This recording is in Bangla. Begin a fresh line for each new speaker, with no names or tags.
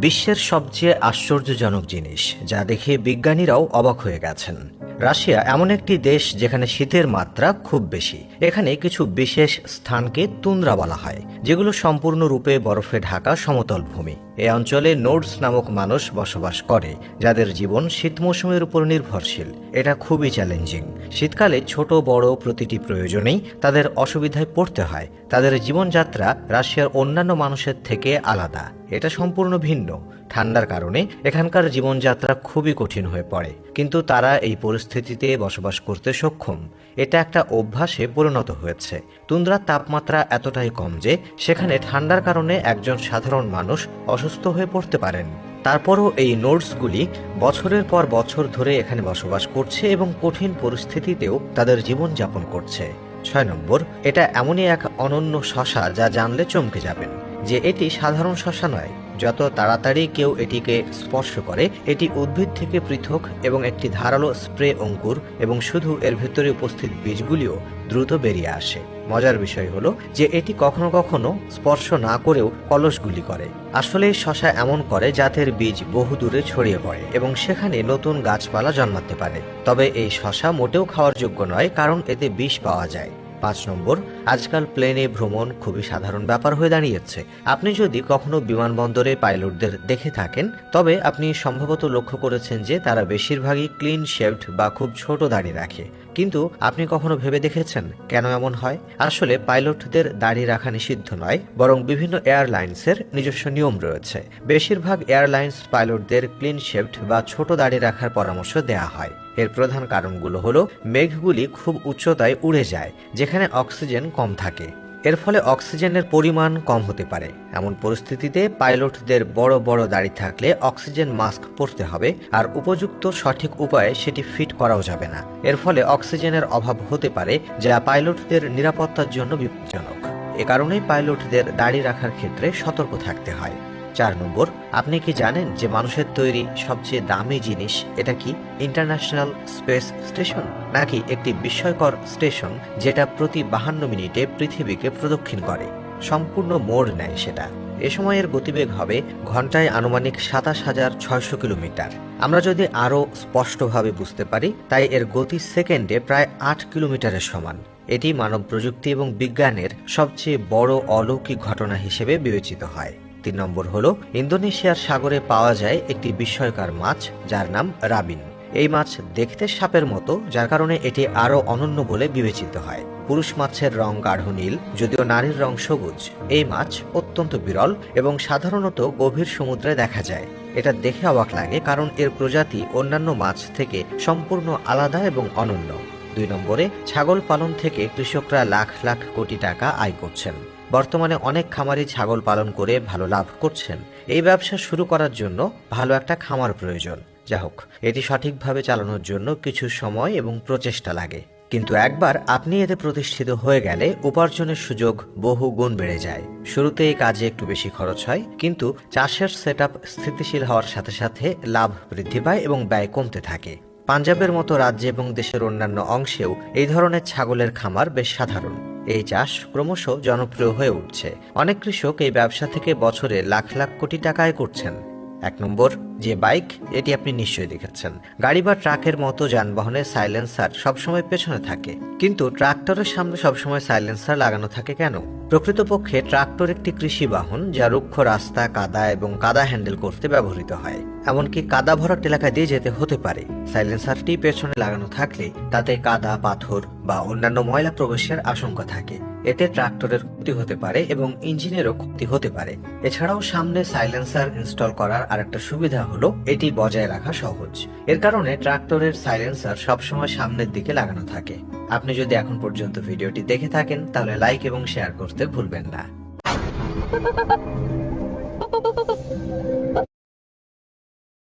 বিশ্বের সবচেয়ে আশ্চর্যজনক জিনিস যা দেখে বিজ্ঞানীরাও অবাক হয়ে গেছেন। রাশিয়া এমন একটি দেশ যেখানে শীতের মাত্রা খুব বেশি। এখানে কিছু বিশেষ স্থানকে তুন্দ্রা বলা হয়, যেগুলো সম্পূর্ণরূপে বরফে ঢাকা সমতল ভূমি। এই অঞ্চলে নোডস নামক মানুষ বসবাস করে, যাদের জীবন শীত মৌসুমের উপর নির্ভরশীল। এটা খুবই চ্যালেঞ্জিং শীতকালে ছোট, বড় প্রতিটি প্রয়োজনেই তাদের অসুবিধায় পড়তে হয়। তাদের জীবনযাত্রা রাশিয়ার অন্যান্য মানুষের থেকে আলাদা। এটা সম্পূর্ণ ভিন্ন। ঠান্ডার কারণে এখানকার জীবনযাত্রা খুবই কঠিন হয়ে পড়ে। কিন্তু তারা এই পরিস্থিতিতে বসবাস করতে সক্ষম। এটা একটা অভ্যাসে পরিণত হয়েছে। তুন্দ্রার তাপমাত্রা এতটাই কম যে সেখানে ঠান্ডার কারণে একজন সাধারণ মানুষ অসুস্থ হয়ে পড়তে পারেন। তারপরও এই নোটসগুলি বছরের পর বছর ধরে এখানে বসবাস করছে এবং কঠিন পরিস্থিতিতেও তাদের জীবনযাপন করছে। ছয় নম্বর, এটা এমনই এক অনন্য শশা যা জানলে চমকে যাবেন, যে এটি সাধারণ শশা নয়। যত তাড়াতাড়ি কেউ এটিকে স্পর্শ করে, এটি উদ্ভিদ থেকে পৃথক এবং একটি ধারালো স্প্রে অঙ্কুর এবং শুধু এর ভেতরে উপস্থিত বীজগুলিও দ্রুত বেরিয়ে আসে। মজার বিষয় হলো যে এটি কখনো কখনো স্পর্শ না করেও কলসগুলি করে। আসলে শশা এমন করে জাতের বীজ বহু দূরে ছড়িয়ে পড়ে এবং সেখানে নতুন গাছপালা জন্মাতে পারে। তবে এই শশা মোটেও খাওয়ার যোগ্য নয়, কারণ এতে বিষ পাওয়া যায়। পাঁচ নম্বর, আজকাল প্লেনে ভ্রমণ খুবই সাধারণ ব্যাপার হয়ে দাঁড়িয়েছে। আপনি যদি কখনো বিমানবন্দরে পাইলটদের দেখে থাকেন, তবে আপনি সম্ভবত লক্ষ্য করেছেন যে তারা বেশিরভাগই ক্লিন শেভড বা খুব ছোট দাড়ি রাখে। কিন্তু আপনি কখনো ভেবে দেখেছেন কেন এমন হয়? আসলে পাইলটদের দাড়ি রাখা নিষিদ্ধ নয়, বরং বিভিন্ন এয়ারলাইন্সের নিজস্ব নিয়ম রয়েছে। বেশিরভাগ এয়ারলাইন্স পাইলটদের ক্লিন শেভড বা ছোট দাড়ি রাখার পরামর্শ দেওয়া হয়। এর প্রধান কারণগুলো হলো, মেঘগুলি খুব উচ্চতায় উড়ে যায়, যেখানে অক্সিজেন কম থাকে। এর ফলে অক্সিজেনের পরিমাণ কম হতে পারে। এমন পরিস্থিতিতে পাইলটদের বড় বড় দাড়ি থাকলে অক্সিজেন মাস্ক পরতে হবে আর উপযুক্ত সঠিক উপায়ে সেটি ফিট করাও যাবে না। এর ফলে অক্সিজেনের অভাব হতে পারে, যা পাইলটদের নিরাপত্তার জন্য বিপজ্জনক। এ কারণেই পাইলটদের দাড়ি রাখার ক্ষেত্রে সতর্ক থাকতে হয়। চার নম্বর, আপনি কি জানেন যে মানুষের তৈরি সবচেয়ে দামি জিনিস এটা কি ইন্টারন্যাশনাল স্পেস স্টেশন? নাকি একটি বিস্ময়কর স্টেশন যেটা প্রতি বাহান্ন মিনিটে পৃথিবীকে প্রদক্ষিণ করে? সম্পূর্ণ মোড় নেয় সেটা। এ সময়ের গতিবেগ হবে ঘন্টায় আনুমানিক সাতাশ হাজার ছয়শো কিলোমিটার। আমরা যদি আরও স্পষ্টভাবে বুঝতে পারি, তাই এর গতি সেকেন্ডে প্রায় আট কিলোমিটারের সমান। এটি মানব প্রযুক্তি এবং বিজ্ঞানের সবচেয়ে বড় অলৌকিক ঘটনা হিসেবে বিবেচিত হয়। তিন নম্বর হল, ইন্দোনেশিয়ার সাগরে পাওয়া যায় একটি বিস্ময়কর মাছ যার নাম রাবিন। এই মাছ দেখতে সাপের মতো, যার কারণে এটি আরও অনন্য বলে বিবেচিত হয়। পুরুষ মাছের রং গাঢ় নীল, যদিও নারীর রং সবুজ। এই মাছ অত্যন্ত বিরল এবং সাধারণত গভীর সমুদ্রে দেখা যায়। এটা দেখে অবাক লাগে কারণ এর প্রজাতি অন্যান্য মাছ থেকে সম্পূর্ণ আলাদা এবং অনন্য। দুই নম্বরে, ছাগল পালন থেকে কৃষকরা লাখ লাখ কোটি টাকা আয় করছেন। বর্তমানে অনেক খামারি ছাগল পালন করে ভালো লাভ করছেন। এই ব্যবসা শুরু করার জন্য ভালো একটা খামার প্রয়োজন। যা হোক, এটি সঠিকভাবে চালানোর জন্য কিছু সময় এবং প্রচেষ্টা লাগে। কিন্তু একবার আপনি এতে প্রতিষ্ঠিত হয়ে গেলে উপার্জনের সুযোগ বহু গুণ বেড়ে যায়। শুরুতে এই কাজে একটু বেশি খরচ হয়, কিন্তু চাষের সেট স্থিতিশীল হওয়ার সাথে সাথে লাভ বৃদ্ধি পায় এবং ব্যয় কমতে থাকে। পাঞ্জাবের মতো রাজ্যে এবং দেশের অন্যান্য অংশেও এই ধরনের ছাগলের খামার বেশ সাধারণ। এই চাষ ক্রমশ জনপ্রিয় হয়ে উঠছে। অনেক কৃষক এই ব্যবসা থেকে বছরে লাখ লাখ কোটি টাকায় করছেন। এক নম্বর, যে বাইক, এটি আপনি নিশ্চয়ই দেখেছেন। গাড়ি বা ট্রাকের মতো যানবাহনের সাইলেন্সার সবসময় পেছনে থাকে। কিন্তু ট্রাক্টরের সামনে সবসময় সাইলেন্সার লাগানো থাকে কেন? প্রকৃতপক্ষে ট্রাক্টর একটি কৃষি বাহন, যা রুক্ষ রাস্তা, কাদা এবং কাদা হ্যান্ডেল করতে ব্যবহৃত হয়। এমনকি কাদা ভরাট এলাকা দিয়ে যেতে হতে পারে। সাইলেন্সারটি পেছনে লাগানো থাকলে তাতে কাদা, পাথর বা অন্যান্য ময়লা প্রবেশের আশঙ্কা থাকে। এতে ট্রাক্টরের ক্ষতি হতে পারে এবং ইঞ্জিনেরও ক্ষতি হতে পারে। এছাড়াও সামনে সাইলেন্সার ইনস্টল করার আরেকটা সুবিধা হলো, এটি বজায় রাখা সহজ। এর কারণে ট্রাক্টরের সাইলেন্সার সবসময় সামনের দিকে লাগানো থাকে। আপনি যদি এখন পর্যন্ত ভিডিওটি দেখে থাকেন, তাহলে লাইক এবং শেয়ার করতে ভুলবেন না।